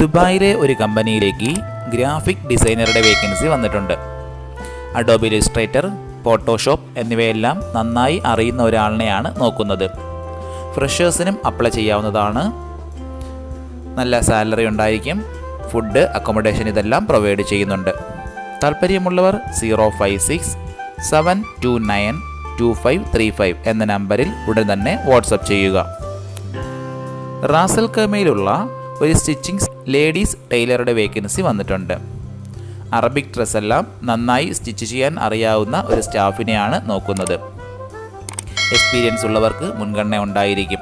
ദുബായിലെ ഒരു കമ്പനിയിലേക്ക് ഗ്രാഫിക് ഡിസൈനറുടെ വേക്കൻസി വന്നിട്ടുണ്ട്. അഡോബ് ഇലിസ്ട്രേറ്റർ ഫോട്ടോഷോപ്പ് എന്നിവയെല്ലാം നന്നായി അറിയുന്ന ഒരാളിനെയാണ് നോക്കുന്നത്. ഫ്രഷേഴ്സിനും അപ്ലൈ ചെയ്യാവുന്നതാണ്. നല്ല സാലറി ഉണ്ടായിരിക്കും. ഫുഡ് അക്കോമഡേഷൻ ഇതെല്ലാം പ്രൊവൈഡ് ചെയ്യുന്നുണ്ട്. താല്പര്യമുള്ളവർ zero five six seven two nine two five three five എന്ന നമ്പറിൽ ഉടൻ തന്നെ വാട്സപ്പ് ചെയ്യുക. റാസൽ കമയിലുള്ള ഒരു സ്റ്റിച്ചിങ് ലേഡീസ് ടൈലറുടെ വേക്കൻസി വന്നിട്ടുണ്ട്. അറബിക് ഡ്രസ്സെല്ലാം നന്നായി സ്റ്റിച്ച് ചെയ്യാൻ അറിയാവുന്ന ഒരു സ്റ്റാഫിനെയാണ് നോക്കുന്നത്. എക്സ്പീരിയൻസ് ഉള്ളവർക്ക് മുൻഗണന ഉണ്ടായിരിക്കും.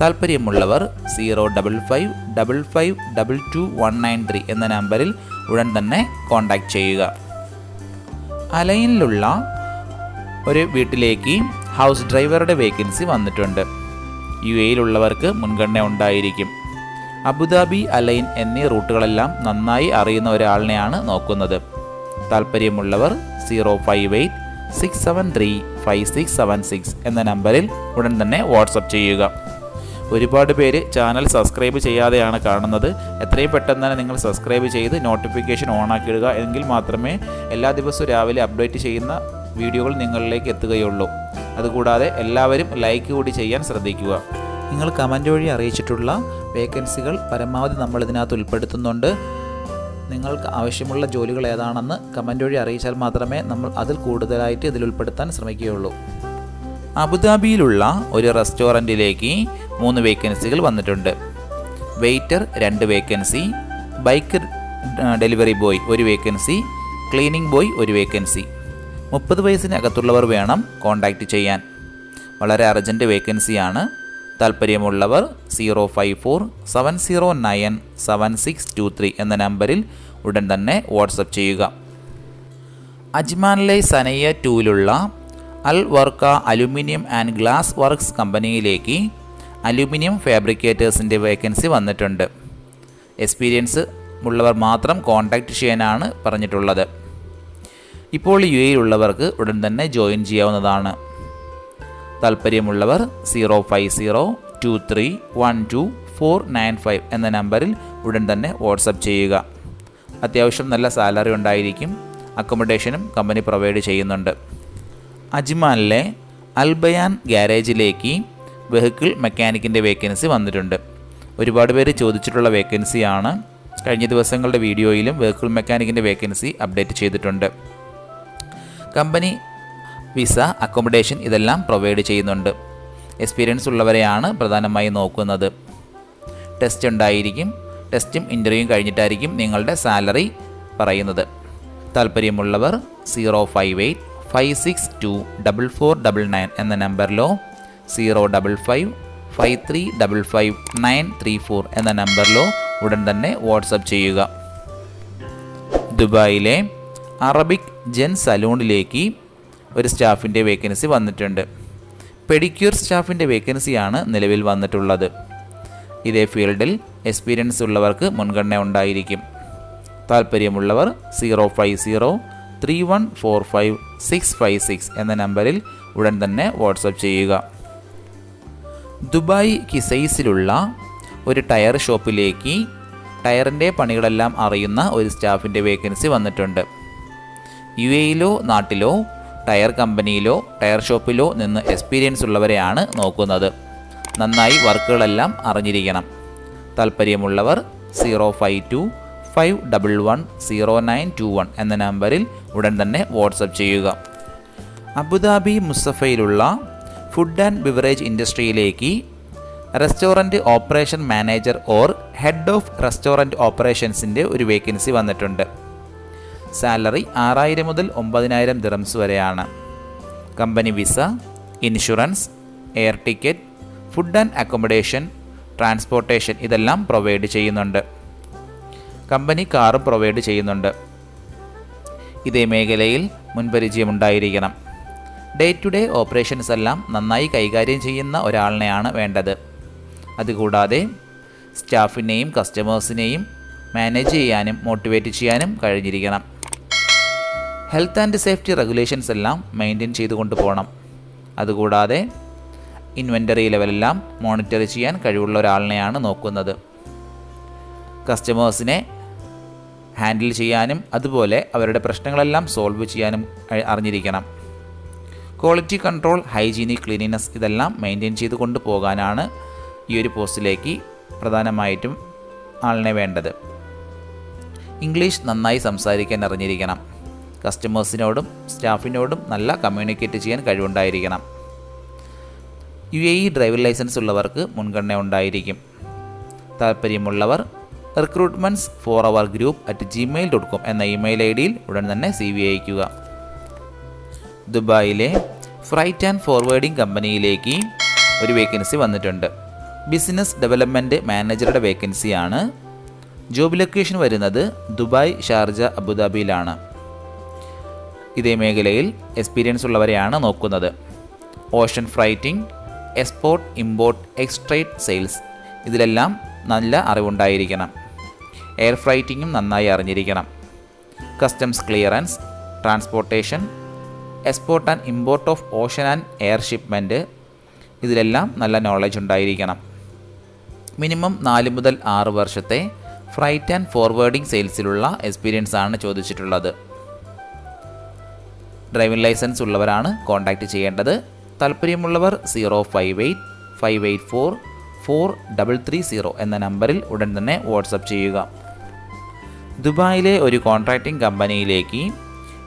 താല്പര്യമുള്ളവർ zero double five double five double two one nine three എന്ന നമ്പറിൽ ഉടൻ തന്നെ കോൺടാക്റ്റ് ചെയ്യുക. അലൈനിലുള്ള ഒരു വീട്ടിലേക്ക് ഹൗസ് ഡ്രൈവറുടെ വേക്കൻസി വന്നിട്ടുണ്ട്. യു എയിലുള്ളവർക്ക് മുൻഗണന ഉണ്ടായിരിക്കും. അബുദാബി അലൈൻ എന്നീ റൂട്ടുകളെല്ലാം നന്നായി അറിയുന്ന ഒരാളിനെയാണ് നോക്കുന്നത്. താല്പര്യമുള്ളവർ zero five eight six seven three five six seven six എന്ന നമ്പറിൽ ഉടൻ തന്നെ വാട്സപ്പ് ചെയ്യുക. ഒരുപാട് പേര് ചാനൽ സബ്സ്ക്രൈബ് ചെയ്യാതെയാണ് കാണുന്നത്. എത്രയും പെട്ടെന്ന് തന്നെ നിങ്ങൾ സബ്സ്ക്രൈബ് ചെയ്ത് നോട്ടിഫിക്കേഷൻ ഓൺ ആക്കിയിടുക എങ്കിൽ മാത്രമേ എല്ലാ ദിവസവും രാവിലെ അപ്ഡേറ്റ് ചെയ്യുന്ന വീഡിയോകൾ നിങ്ങളിലേക്ക് എത്തുകയുള്ളൂ. അതുകൂടാതെ എല്ലാവരും ലൈക്ക് കൂടി ചെയ്യാൻ ശ്രദ്ധിക്കുക. നിങ്ങൾ കമന്റ് വഴി അറിയിച്ചിട്ടുള്ള വേക്കൻസികൾ പരമാവധി നമ്മൾ ഇതിനകത്ത് ഉൾപ്പെടുത്തുന്നുണ്ട്. നിങ്ങൾക്ക് ആവശ്യമുള്ള ജോലികൾ ഏതാണെന്ന് കമന്റ് വഴി അറിയിച്ചാൽ മാത്രമേ നമ്മൾ അതിൽ കൂടുതലായിട്ട് ഇതിൽ ഉൾപ്പെടുത്താൻ ശ്രമിക്കുകയുള്ളൂ. അബുദാബിയിലുള്ള ഒരു റെസ്റ്റോറന്റിലേക്ക് മൂന്ന് വേക്കൻസികൾ വന്നിട്ടുണ്ട്. വെയ്റ്റർ രണ്ട് വേക്കൻസി ബൈക്ക് ഡെലിവറി ബോയ് ഒരു വേക്കൻസി ക്ലീനിംഗ് ബോയ് ഒരു വേക്കൻസി. മുപ്പത് വയസ്സിനകത്തുള്ളവർ വേണം കോൺടാക്റ്റ് ചെയ്യാൻ. വളരെ അർജന്റ് വേക്കൻസിയാണ്. താല്പര്യമുള്ളവർ zero five four seven zero nine seven six two three എന്ന നമ്പറിൽ ഉടൻ തന്നെ വാട്സപ്പ് ചെയ്യുക. അജ്മാനിലെ Sanaiya ടൂലുള്ള Al Warqa aluminium and glass works കമ്പനിയിലേക്ക് അലുമിനിയം ഫാബ്രിക്കേറ്റേഴ്സിന്റെ വേക്കൻസി വന്നിട്ടുണ്ട്. എക്സ്പീരിയൻസ് ഉള്ളവർ മാത്രം കോൺടാക്റ്റ് ചെയ്യാനാണ് പറഞ്ഞിട്ടുള്ളത്. ഇപ്പോൾ യു എയിലുള്ളവർക്ക് ഉടൻ തന്നെ ജോയിൻ ചെയ്യാവുന്നതാണ്. താല്പര്യമുള്ളവർ zero five zero two three one two four nine five എന്ന നമ്പറിൽ ഉടൻ തന്നെ വാട്സപ്പ് ചെയ്യുക. അത്യാവശ്യം നല്ല സാലറി ഉണ്ടായിരിക്കും. അക്കോമഡേഷനും കമ്പനി പ്രൊവൈഡ് ചെയ്യുന്നുണ്ട്. അജ്മാനിലെ അൽബയാൻ ഗ്യാരേജിലേക്ക് വെഹിക്കിൾ മെക്കാനിക്കിന്റെ വേക്കൻസി വന്നിട്ടുണ്ട്. ഒരുപാട് പേര് ചോദിച്ചിട്ടുള്ള വേക്കൻസിയാണ്. കഴിഞ്ഞ ദിവസങ്ങളുടെ വീഡിയോയിലും വെഹിക്കിൾ മെക്കാനിക്കിന്റെ വേക്കൻസി അപ്ഡേറ്റ് ചെയ്തിട്ടുണ്ട്. കമ്പനി വിസ അക്കോമഡേഷൻ ഇതെല്ലാം പ്രൊവൈഡ് ചെയ്യുന്നുണ്ട്. എക്സ്പീരിയൻസ് ഉള്ളവരെയാണ് പ്രധാനമായും നോക്കുന്നത്. ടെസ്റ്റ് ഉണ്ടായിരിക്കും. ടെസ്റ്റും ഇന്റർവ്യൂവും കഴിഞ്ഞിട്ടായിരിക്കും നിങ്ങളുടെ സാലറി പറയുന്നത്. താല്പര്യമുള്ളവർ zero five eight five six two double four double nine എന്ന നമ്പറിലോ zero double five five three double five nine three four എന്ന നമ്പറിലോ ഉടൻ തന്നെ വാട്സപ്പ് ചെയ്യുക. ദുബായിലെ അറബിക് ജെൻ സലൂണിലേക്ക് ഒരു സ്റ്റാഫിന്റെ വേക്കൻസി വന്നിട്ടുണ്ട്. പെഡിക്യൂർ സ്റ്റാഫിന്റെ വേക്കൻസിയാണ് നിലവിൽ വന്നിട്ടുള്ളത്. ഇതേ ഫീൽഡിൽ എക്സ്പീരിയൻസ് ഉള്ളവർക്ക് മുൻഗണന ഉണ്ടായിരിക്കും. താല്പര്യമുള്ളവർ zero five zero three one four five six five six എന്ന നമ്പറിൽ ഉടൻ തന്നെ വാട്സപ്പ് ചെയ്യുക. ദുബായ് കിസൈസിലുള്ള ഒരു ടയർ ഷോപ്പിലേക്ക് ടയറിന്റെ പണികളെല്ലാം അറിയുന്ന ഒരു സ്റ്റാഫിന്റെ വേക്കൻസി വന്നിട്ടുണ്ട്. യു എയിലോ നാട്ടിലോ ടയർ കമ്പനിയിലോ ടയർ ഷോപ്പിലോ നിന്ന് എക്സ്പീരിയൻസ് ഉള്ളവരെയാണ് നോക്കുന്നത്. നന്നായി വർക്കുകളെല്ലാം അറിഞ്ഞിരിക്കണം. താല്പര്യമുള്ളവർ zero five two five double one zero nine two one എന്ന നമ്പറിൽ ഉടൻ തന്നെ വാട്സപ്പ് ചെയ്യുക. അബുദാബി മുസഫയിലുള്ള food and beverage ഇൻഡസ്ട്രിയിലേക്ക് restaurant operation manager or head of restaurant ഓപ്പറേഷൻസിന്റെ ഒരു വേക്കൻസി വന്നിട്ടുണ്ട്. സാലറി ആറായിരം മുതൽ ഒമ്പതിനായിരം ദിറംസ് വരെയാണ്. Company visa insurance air ticket food and accommodation transportation ഇതെല്ലാം പ്രൊവൈഡ് ചെയ്യുന്നുണ്ട്. കമ്പനി കാറും പ്രൊവൈഡ് ചെയ്യുന്നുണ്ട്. ഇതേ മേഖലയിൽ മുൻപരിചയമുണ്ടായിരിക്കണം. ഡേ ടു ഡേ ഓപ്പറേഷൻസ് എല്ലാം നന്നായി കൈകാര്യം ചെയ്യുന്ന ഒരാളിനെയാണ് വേണ്ടത്. അതുകൂടാതെ സ്റ്റാഫിനെയും കസ്റ്റമേഴ്സിനെയും മാനേജ് ചെയ്യാനും മോട്ടിവേറ്റ് ചെയ്യാനും കഴിഞ്ഞിരിക്കണം. ഹെൽത്ത് ആൻഡ് സേഫ്റ്റി റെഗുലേഷൻസ് എല്ലാം മെയിന്റെയിൻ ചെയ്തുകൊണ്ട് പോകണം. അതുകൂടാതെ ഇൻവെന്ററി ലെവലെല്ലാം മോണിറ്റർ ചെയ്യാൻ കഴിവുള്ള ഒരാളിനെയാണ് നോക്കുന്നത്. കസ്റ്റമേഴ്സിനെ ഹാൻഡിൽ ചെയ്യാനും അതുപോലെ അവരുടെ പ്രശ്നങ്ങളെല്ലാം സോൾവ് ചെയ്യാനും അറിഞ്ഞിരിക്കണം. ക്വാളിറ്റി കൺട്രോൾ ഹൈജീനിക് ക്ലീനിനെസ് ഇതെല്ലാം മെയിന്റെയിൻ ചെയ്ത് കൊണ്ടുപോകാനാണ് ഈ ഒരു പോസ്റ്റിലേക്ക് പ്രധാനമായിട്ടും ആളിനെ വേണ്ടത്. ഇംഗ്ലീഷ് നന്നായി സംസാരിക്കാൻ അറിഞ്ഞിരിക്കണം. കസ്റ്റമേഴ്സിനോടും സ്റ്റാഫിനോടും നല്ല കമ്മ്യൂണിക്കേറ്റ് ചെയ്യാൻ കഴിവുണ്ടായിരിക്കണം. U A E driving licence ഉള്ളവർക്ക് മുൻഗണന ഉണ്ടായിരിക്കും. താല്പര്യമുള്ളവർ recruitments for our group at Gmail dot com എന്ന ഇമെയിൽ ഐ ഡിയിൽ ഉടൻ തന്നെ സി വി അയക്കുക ദുബായിലെ ഫ്രൈറ്റ് ആൻഡ് ഫോർവേഡിംഗ് കമ്പനിയിലേക്ക് ഒരു വേക്കൻസി വന്നിട്ടുണ്ട്. ബിസിനസ് ഡെവലപ്മെന്റ് മാനേജറുടെ വേക്കൻസിയാണ് ജോബ് ലൊക്കേഷൻ വരുന്നത് ദുബായ് ഷാർജ അബുദാബിയിലാണ്. ഇതേ മേഖലയിൽ എക്സ്പീരിയൻസ് ഉള്ളവരെയാണ് നോക്കുന്നത്. ഓഷൻ ഫ്രൈറ്റിംഗ് എക്സ്പോർട്ട് ഇമ്പോർട്ട് എക്സ്ട്രേറ്റ് സെയിൽസ് ഇതിലെല്ലാം നല്ല അറിവുണ്ടായിരിക്കണം. എയർ ഫ്രൈറ്റിങ്ങും നന്നായി അറിഞ്ഞിരിക്കണം. Customs clearance transportation export and import of ocean and air shipment ഇതിലെല്ലാം നല്ല നോളജ് ഉണ്ടായിരിക്കണം. മിനിമം നാല് മുതൽ ആറ് വർഷത്തെ ഫ്രൈറ്റ് ആൻഡ് ഫോർവേഡിംഗ് സെയിൽസിലുള്ള എക്സ്പീരിയൻസ് ആണ് ചോദിച്ചിട്ടുള്ളത്. ഡ്രൈവിംഗ് ലൈസൻസ് ഉള്ളവരാണ് കോൺടാക്റ്റ് ചെയ്യേണ്ടത്. താല്പര്യമുള്ളവർ zero five eight five eight four four double three zero എന്ന നമ്പറിൽ ഉടൻ തന്നെ വാട്സപ്പ് ചെയ്യുക. ദുബായിലെ ഒരു കോൺട്രാക്റ്റിംഗ് കമ്പനിയിലേക്ക്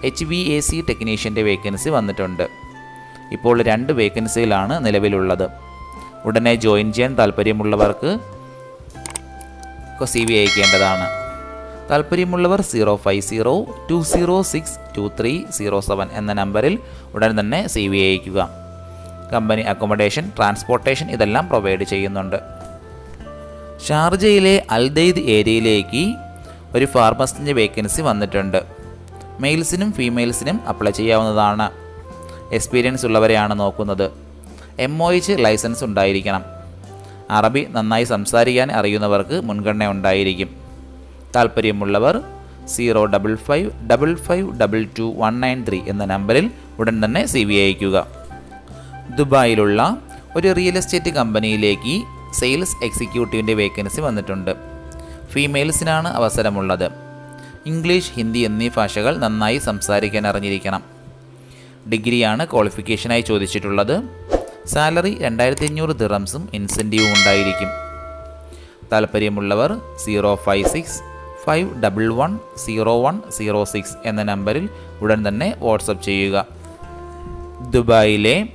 എച്ച് വി എ സി ടെക്നീഷ്യന്റെ വേക്കൻസി വന്നിട്ടുണ്ട്. ഇപ്പോൾ രണ്ട് വേക്കൻസിയിലാണ് നിലവിലുള്ളത്. ഉടനെ ജോയിൻ ചെയ്യാൻ താല്പര്യമുള്ളവർക്ക് സി വി അയക്കേണ്ടതാണ്. താല്പര്യമുള്ളവർ zero five zero two zero six two three zero seven എന്ന നമ്പറിൽ ഉടൻ തന്നെ സി വി അയക്കുക കമ്പനി അക്കോമഡേഷൻ ട്രാൻസ്പോർട്ടേഷൻ ഇതെല്ലാം പ്രൊവൈഡ് ചെയ്യുന്നുണ്ട്. ഷാർജയിലെ അൽദൈദ് ഏരിയയിലേക്ക് ഒരു ഫാർമസിന്റെ വേക്കൻസി വന്നിട്ടുണ്ട്. മെയിൽസിനും ഫീമെയിൽസിനും അപ്ലൈ ചെയ്യാവുന്നതാണ്. എക്സ്പീരിയൻസ് ഉള്ളവരെയാണ് നോക്കുന്നത്. എം ഒ എച്ച് ലൈസൻസ് ഉണ്ടായിരിക്കണം. അറബി നന്നായി സംസാരിക്കാൻ അറിയുന്നവർക്ക് മുൻഗണന ഉണ്ടായിരിക്കും. താല്പര്യമുള്ളവർ zero double five double five double two one nine three എന്ന നമ്പറിൽ ഉടൻ തന്നെ സി വി അയക്കുക ദുബായിലുള്ള ഒരു റിയൽ എസ്റ്റേറ്റ് കമ്പനിയിലേക്ക് സെയിൽസ് എക്സിക്യൂട്ടീവിന്റെ വേക്കൻസി വന്നിട്ടുണ്ട്. ഫീമെയിൽസിനാണ് അവസരമുള്ളത്. ഇംഗ്ലീഷ് ഹിന്ദി എന്നീ ഭാഷകൾ നന്നായി സംസാരിക്കാൻ അറിഞ്ഞിരിക്കണം. ഡിഗ്രിയാണ് ക്വാളിഫിക്കേഷനായി ചോദിച്ചിട്ടുള്ളത്. സാലറി രണ്ടായിരത്തി അഞ്ഞൂറ് ദിറംസും ഇൻസെന്റീവും ഉണ്ടായിരിക്കും. താല്പര്യമുള്ളവർ zero five six five double one zero one zero six എന്ന നമ്പറിൽ ഉടൻ തന്നെ വാട്സപ്പ് ചെയ്യുക. ദുബായിലെ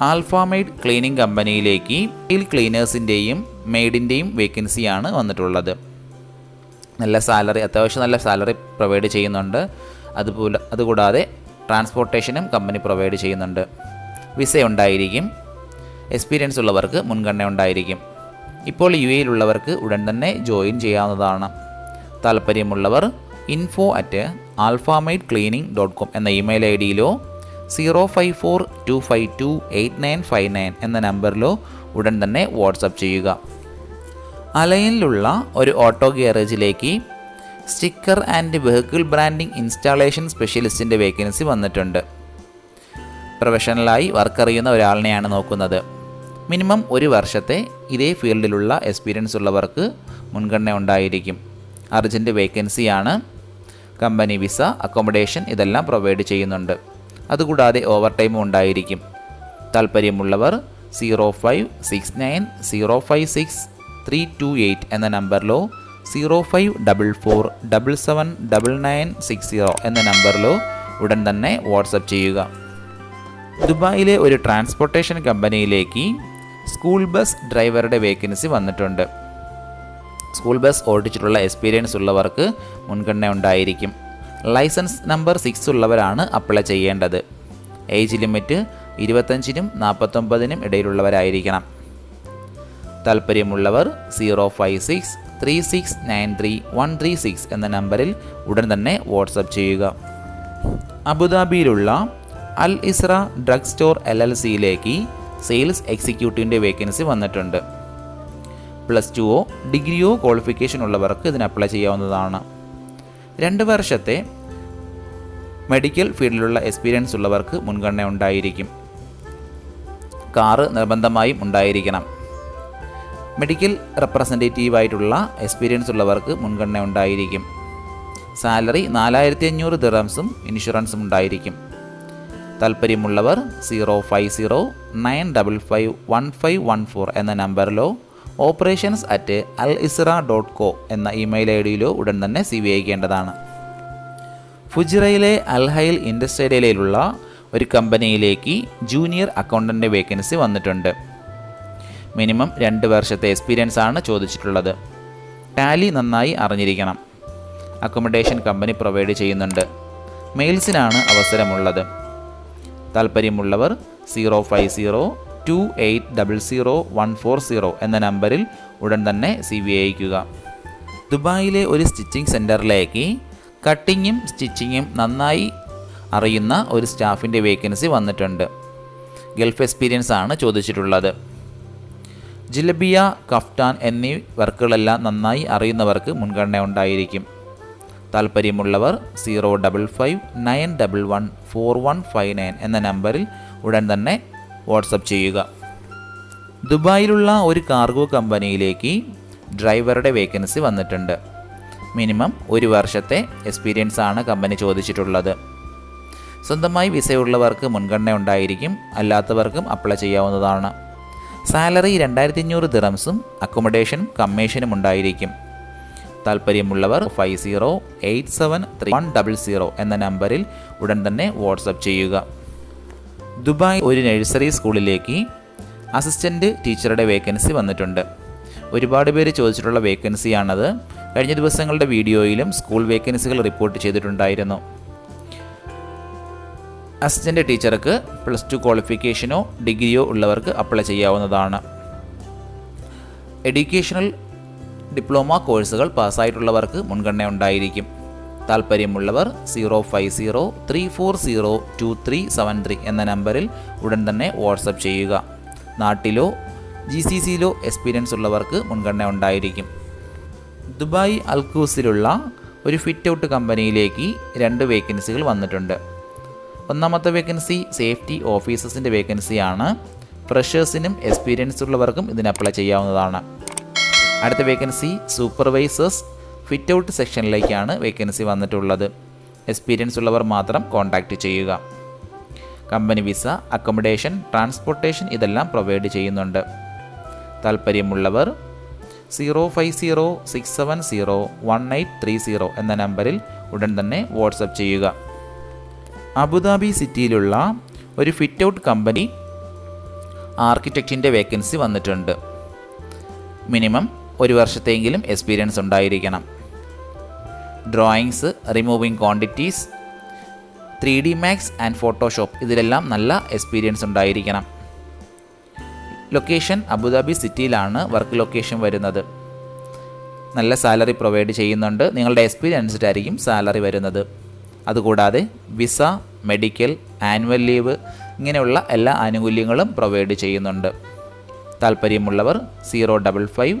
ആൽഫാമെയ്ഡ് ക്ലീനിങ് കമ്പനിയിലേക്ക് മെയിൽ ക്ലീനേഴ്സിന്റെയും മെയ്ഡിന്റെയും വേക്കൻസിയാണ് വന്നിട്ടുള്ളത്. നല്ല സാലറി അത്യാവശ്യം നല്ല സാലറി പ്രൊവൈഡ് ചെയ്യുന്നുണ്ട്. അതുപോലെ അതുകൂടാതെ ട്രാൻസ്പോർട്ടേഷനും കമ്പനി പ്രൊവൈഡ് ചെയ്യുന്നുണ്ട്. വിസ ഉണ്ടായിരിക്കും. എക്സ്പീരിയൻസ് ഉള്ളവർക്ക് മുൻഗണന ഉണ്ടായിരിക്കും. ഇപ്പോൾ യു എയിലുള്ളവർക്ക് ഉടൻ തന്നെ ജോയിൻ ചെയ്യാവുന്നതാണ്. താല്പര്യമുള്ളവർ info at alfamaid cleaning dot com എന്ന email I ഡിയിലോ zero five four two five two eight nine five nine എന്ന നമ്പറിലോ ഉടൻ തന്നെ വാട്സപ്പ് ചെയ്യുക. അലയനിലുള്ള ഒരു auto ഗ്യാരേജിലേക്ക് sticker and vehicle branding installation സ്പെഷ്യലിസ്റ്റിന്റെ vacancy വന്നിട്ടുണ്ട്. പ്രൊഫഷണലായി വർക്ക് അറിയുന്ന ഒരാളിനെയാണ് നോക്കുന്നത്. മിനിമം ഒരു വർഷത്തെ ഇതേ ഫീൽഡിലുള്ള എക്സ്പീരിയൻസ് ഉള്ളവർക്ക് മുൻഗണന ഉണ്ടായിരിക്കും. അർജന്റ് വേക്കൻസിയാണ്. കമ്പനി വിസ അക്കോമഡേഷൻ ഇതെല്ലാം പ്രൊവൈഡ് ചെയ്യുന്നുണ്ട്. അതുകൂടാതെ ഓവർ ടൈമും ഉണ്ടായിരിക്കും. താല്പര്യമുള്ളവർ zero five six nine zero five six three two eight എന്ന നമ്പറിലോ zero five double four double seven double nine six zero എന്ന നമ്പറിലോ ഉടൻ തന്നെ വാട്സപ്പ് ചെയ്യുക. ദുബായിലെ ഒരു ട്രാൻസ്പോർട്ടേഷൻ കമ്പനിയിലേക്ക് സ്കൂൾ ബസ് ഡ്രൈവറുടെ വേക്കൻസി വന്നിട്ടുണ്ട്. സ്കൂൾ ബസ് ഓടിച്ചിട്ടുള്ള എക്സ്പീരിയൻസ് ഉള്ളവർക്ക് മുൻഗണന ഉണ്ടായിരിക്കും. ലൈസൻസ് നമ്പർ സിക്സ് ഉള്ളവരാണ് അപ്ലൈ ചെയ്യേണ്ടത്. ഏജ് ലിമിറ്റ് ഇരുപത്തഞ്ചിനും നാൽപ്പത്തൊമ്പതിനും ഇടയിലുള്ളവരായിരിക്കണം. താല്പര്യമുള്ളവർ zero five six three six nine three one three six എന്ന നമ്പറിൽ ഉടൻ തന്നെ വാട്സപ്പ് ചെയ്യുക. അബുദാബിയിലുള്ള Al Isra drug store L L സിയിലേക്ക് സെയിൽസ് എക്സിക്യൂട്ടീവിന്റെ വേക്കൻസി വന്നിട്ടുണ്ട്. പ്ലസ് ടുവോ ഡിഗ്രിയോ ക്വാളിഫിക്കേഷൻ ഉള്ളവർക്ക് ഇതിന് അപ്ലൈ ചെയ്യാവുന്നതാണ്. രണ്ട് വർഷത്തെ മെഡിക്കൽ ഫീൽഡിലുള്ള എക്സ്പീരിയൻസ് ഉള്ളവർക്ക് മുൻഗണന ഉണ്ടായിരിക്കും. കാറ് നിർബന്ധമായും ഉണ്ടായിരിക്കണം. മെഡിക്കൽ റെപ്രസെന്റേറ്റീവായിട്ടുള്ള എക്സ്പീരിയൻസ് ഉള്ളവർക്ക് മുൻഗണന ഉണ്ടായിരിക്കും. സാലറി നാലായിരത്തി അഞ്ഞൂറ് ദിറംസും ഇൻഷുറൻസും ഉണ്ടായിരിക്കും. താല്പര്യമുള്ളവർ zero five zero nine double five one five one four എന്ന നമ്പറിലോ operations at Al Isra dot co എന്ന ഇമെയിൽ ഐ ഡിയിലോ ഉടൻ തന്നെ സി വി അയക്കേണ്ടതാണ്. ഫുജിറയിലെ അൽഹൈൽ ഇൻഡസ്ട്രേലിയയിലുള്ള ഒരു കമ്പനിയിലേക്ക് ജൂനിയർ അക്കൗണ്ടന്റ് വേക്കൻസി വന്നിട്ടുണ്ട്. മിനിമം രണ്ട് വർഷത്തെ എക്സ്പീരിയൻസ് ആണ് ചോദിച്ചിട്ടുള്ളത്. ടാലി നന്നായി അറിഞ്ഞിരിക്കണം. അക്കോമഡേഷൻ കമ്പനി പ്രൊവൈഡ് ചെയ്യുന്നുണ്ട്. മെയിൽസിനാണ് അവസരമുള്ളത്. താല്പര്യമുള്ളവർ zero five zero two eight double zero one four zero എന്ന നമ്പറിൽ ഉടൻ തന്നെ സി വി അയക്കുക ദുബായിലെ ഒരു സ്റ്റിച്ചിങ് സെന്ററിലേക്ക് കട്ടിങ്ങും സ്റ്റിച്ചിങ്ങും നന്നായി അറിയുന്ന ഒരു സ്റ്റാഫിന്റെ വേക്കൻസി വന്നിട്ടുണ്ട്. ഗൾഫ് എക്സ്പീരിയൻസ് ആണ് ചോദിച്ചിട്ടുള്ളത്. ജിലബിയ കഫ്താൻ എന്നീ വർക്കുകളെല്ലാം നന്നായി അറിയുന്നവർക്ക് മുൻഗണന ഉണ്ടായിരിക്കും. താല്പര്യമുള്ളവർ zero double five nine double one four one five nine എന്ന നമ്പറിൽ ഉടൻ തന്നെ വാട്സപ്പ് ചെയ്യുക. ദുബായിലുള്ള ഒരു കാർഗോ കമ്പനിയിലേക്ക് ഡ്രൈവറുടെ വേക്കൻസി വന്നിട്ടുണ്ട്. മിനിമം ഒരു വർഷത്തെ എക്സ്പീരിയൻസ് ആണ് കമ്പനി ചോദിച്ചിട്ടുള്ളത്. സ്വന്തമായി വിസയുള്ളവർക്ക് മുൻഗണന ഉണ്ടായിരിക്കും അല്ലാത്തവർക്കും അപ്ലൈ ചെയ്യാവുന്നതാണ്. സാലറി രണ്ടായിരത്തി അഞ്ഞൂറ് ദിറംസും അക്കോമഡേഷനും കമ്മീഷനും ഉണ്ടായിരിക്കും. താല്പര്യമുള്ളവർ five zero eight seven three one double zero എന്ന നമ്പറിൽ ഉടൻ തന്നെ വാട്സപ്പ് ചെയ്യുക. ദുബായ് ഒരു നഴ്സറി സ്കൂളിലേക്ക് അസിസ്റ്റന്റ് ടീച്ചറുടെ വേക്കൻസി വന്നിട്ടുണ്ട്. ഒരുപാട് പേര് ചോദിച്ചിട്ടുള്ള വേക്കൻസിയാണത്. കഴിഞ്ഞ ദിവസങ്ങളുടെ വീഡിയോയിലും സ്കൂൾ വേക്കൻസികൾ റിപ്പോർട്ട് ചെയ്തിട്ടുണ്ടായിരുന്നു. അസിസ്റ്റന്റ് ടീച്ചർക്ക് പ്ലസ് ടു ക്വാളിഫിക്കേഷനോ ഡിഗ്രിയോ ഉള്ളവർക്ക് അപ്ലൈ ചെയ്യാവുന്നതാണ്. എഡ്യൂക്കേഷണൽ ഡിപ്ലോമ കോഴ്സുകൾ പാസ്സായിട്ടുള്ളവർക്ക് മുൻഗണന ഉണ്ടായിരിക്കും. താല്പര്യമുള്ളവർ zero five zero three four zero two three seven three എന്ന നമ്പറിൽ ഉടൻ തന്നെ വാട്സപ്പ് ചെയ്യുക. നാട്ടിലോ ജി സി സിയിലോ എക്സ്പീരിയൻസ് ഉള്ളവർക്ക് മുൻഗണന ഉണ്ടായിരിക്കും. ദുബായ് അൽക്കൂസിലുള്ള ഒരു ഫിറ്റ് ഔട്ട് കമ്പനിയിലേക്ക് രണ്ട് വേക്കൻസികൾ വന്നിട്ടുണ്ട്. ഒന്നാമത്തെ വേക്കൻസി സേഫ്റ്റി ഓഫീസേഴ്സിന്റെ വേക്കൻസിയാണ് ഫ്രഷേഴ്സിനും എക്സ്പീരിയൻസ് ഉള്ളവർക്കും ഇതിന് അപ്ലൈ ചെയ്യാവുന്നതാണ്. അടുത്ത വേക്കൻസി സൂപ്പർവൈസേഴ്സ് ഫിറ്റ് ഔട്ട് സെക്ഷനിലേക്കാണ് വേക്കൻസി വന്നിട്ടുള്ളത്. എക്സ്പീരിയൻസ് ഉള്ളവർ മാത്രം കോൺടാക്റ്റ് ചെയ്യുക. കമ്പനി വിസ അക്കോമഡേഷൻ ട്രാൻസ്പോർട്ടേഷൻ ഇതെല്ലാം പ്രൊവൈഡ് ചെയ്യുന്നുണ്ട്. താല്പര്യമുള്ളവർ zero five zero six seven zero one eight three zero എന്ന നമ്പറിൽ ഉടൻ തന്നെ വാട്സപ്പ് ചെയ്യുക. അബുദാബി സിറ്റിയിലുള്ള ഒരു ഫിറ്റ് ഔട്ട് കമ്പനി ആർക്കിടെക്റ്റിന്റെ വേക്കൻസി വന്നിട്ടുണ്ട്. മിനിമം ഒരു വർഷത്തെങ്കിലും എക്സ്പീരിയൻസ് ഉണ്ടായിരിക്കണം. Drawings removing quantities three D max and Photoshop ഇതിലെല്ലാം നല്ല എക്സ്പീരിയൻസ് ഉണ്ടായിരിക്കണം. ലൊക്കേഷൻ അബുദാബി സിറ്റിയിലാണ് വർക്ക് ലൊക്കേഷൻ വരുന്നത്. നല്ല സാലറി പ്രൊവൈഡ് ചെയ്യുന്നുണ്ട്. നിങ്ങളുടെ എക്സ്പീരിയൻസ് അനുസരിച്ചായിരിക്കും സാലറി വരുന്നത്. അതുകൂടാതെ വിസ മെഡിക്കൽ ആനുവൽ ലീവ് ഇങ്ങനെയുള്ള എല്ലാ ആനുകൂല്യങ്ങളും പ്രൊവൈഡ് ചെയ്യുന്നുണ്ട്. താല്പര്യമുള്ളവർ zero double five